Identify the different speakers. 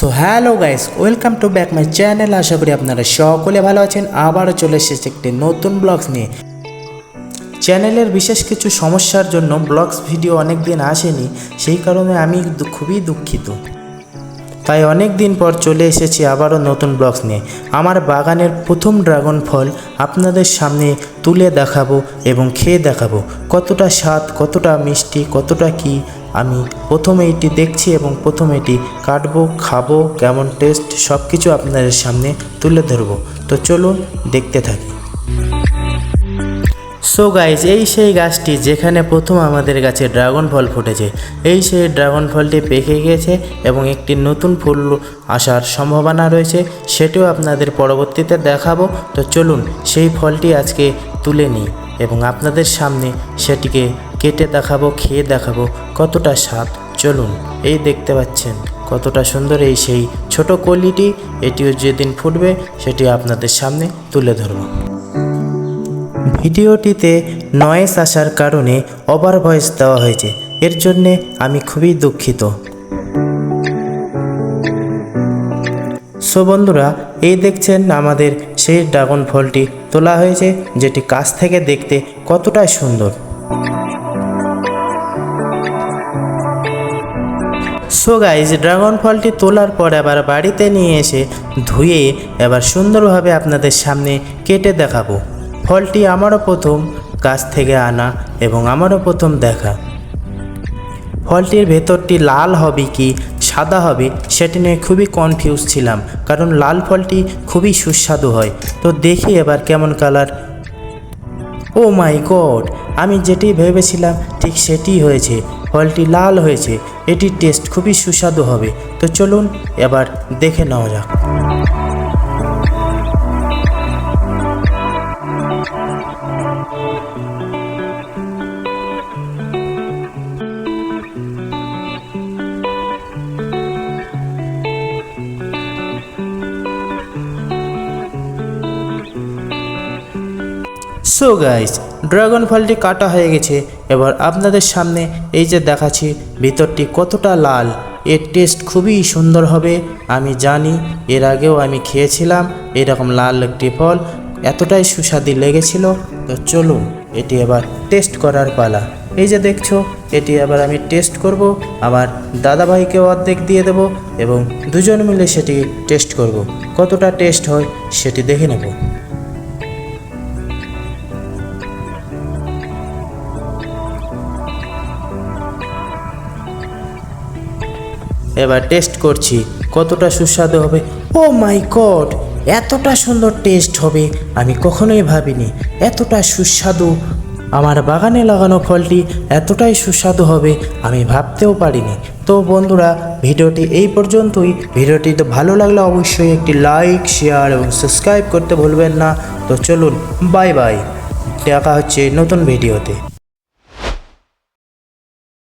Speaker 1: So hello guys welcome to back my channel আশা করি আপনারা সকলে ভালো আছেন। আবারও চলে এসেছে একটি নতুন ব্লগস নিয়ে। চ্যানেলের বিশেষ কিছু সমস্যার জন্য ব্লগস ভিডিও অনেক দিন আসেনি, সেই কারণে আমি খুবই দুঃখিত। তাই অনেক দিন পর চলে এসেছি আবারও নতুন ব্লগস নিয়ে। আমার বাগানের প্রথম ড্রাগন ফল আপনাদের সামনে তুলে দেখাবো এবং খেয়ে দেখাবো। কতটা স্বাদ, কতটা মিষ্টি, কতটা কি আমি প্রথমে এটি দেখছি এবং প্রথমে এটি কাটবো, খাব, কেমন টেস্ট সব কিছু আপনাদের সামনে তুলে ধরবো। তো চলুন দেখতে থাকি। সো গাইজ এই সেই গাছটি যেখানে প্রথম আমাদের গাছে ড্রাগন ফল ফুটেছে, এই সেই ড্রাগন ফলটি পেকে গিয়েছে এবং একটি নতুন ফুল আসার সম্ভাবনা রয়েছে, সেটিও আপনাদের পরবর্তীতে দেখাবো। তো চলুন সেই ফলটি আজকে তুলে নিই এবং আপনাদের সামনে সেটিকে কেটে দেখাবো, খেয়ে দেখাবো কতটা স্বাদ। চলুন, এই দেখতে পাচ্ছেন কতটা সুন্দর এই সেই ছোট কলিটি এটিও যেদিন ফুটবে, সেটি আপনাদের সামনে তুলে ধরবো। ভিডিওটিতে নয়েস আসার কারণে ওভার ভয়েস দেওয়া হয়েছে। এর জন্যে আমি খুবই দুঃখিত। সো বন্ধুরা, এই দেখছেন আমাদের সেই ড্রাগন ফলটি তোলা হয়েছে, যেটি কাছ থেকে দেখতে কতটাই সুন্দর। সো গাইজ ড্রাগন ফলটি তোলার পর আবার বাড়িতে নিয়ে এসে ধুয়ে এবার সুন্দরভাবে আপনাদের সামনে কেটে দেখাবো। ফলটি আমারও প্রথম গাছ থেকে আনা এবং আমারও প্রথম দেখা। ফলটির ভেতরটি লাল হবে কি সাদা হবে সেটি নিয়ে খুবই কনফিউজ ছিলাম, কারণ লাল ফলটি খুবই সুস্বাদু হয়। তো দেখি এবার কেমন কালার ও মাই গড আমি যেটি ভেবেছিলাম ঠিক সেটি হয়েছে। ফলটি লাল হয়েছে। এটির টেস্ট খুবই সুস্বাদু হবে। তো চলুন এবার দেখে নেওয়া যাক। সো গাইস ড্রাগন ফলটি কাটা হয়ে গেছে। এবার আপনাদের সামনে এই যে দেখাচ্ছি, ভিতরটি কতটা লাল। এর টেস্ট খুবই সুন্দর হবে। আমি জানি, এর আগেও আমি খেয়েছিলাম এরকম লাল একটি ফল। এতটাই সুস্বাদু লেগেছিল। তো চলুন, এটি এবার টেস্ট করার পালা। এই যে দেখছ, এটি আবার আমি টেস্ট করব আমার দাদাভাইকেও অর্ধেক দিয়ে দেব এবং দুজন মিলে সেটি টেস্ট করব। কতটা টেস্ট হয়, সেটি দেখে নেব। এবার টেস্ট করছি, কতটা সুস্বাদু হবে? ও মাই গড এতটা সুন্দর টেস্ট হবে, আমি কখনোই ভাবিনি। এতটা সুস্বাদু, আমার বাগানে লাগানো ফলটি এতটাই সুস্বাদু হবে, আমি ভাবতেও পারিনি। তো বন্ধুরা, ভিডিওটি এই পর্যন্তই। ভিডিওটি তো ভালো লাগলে অবশ্যই একটি লাইক শেয়ার এবং সাবস্ক্রাইব করতে ভুলবেন না। তো চলুন বাই বাই দেখা হচ্ছে নতুন ভিডিওতে।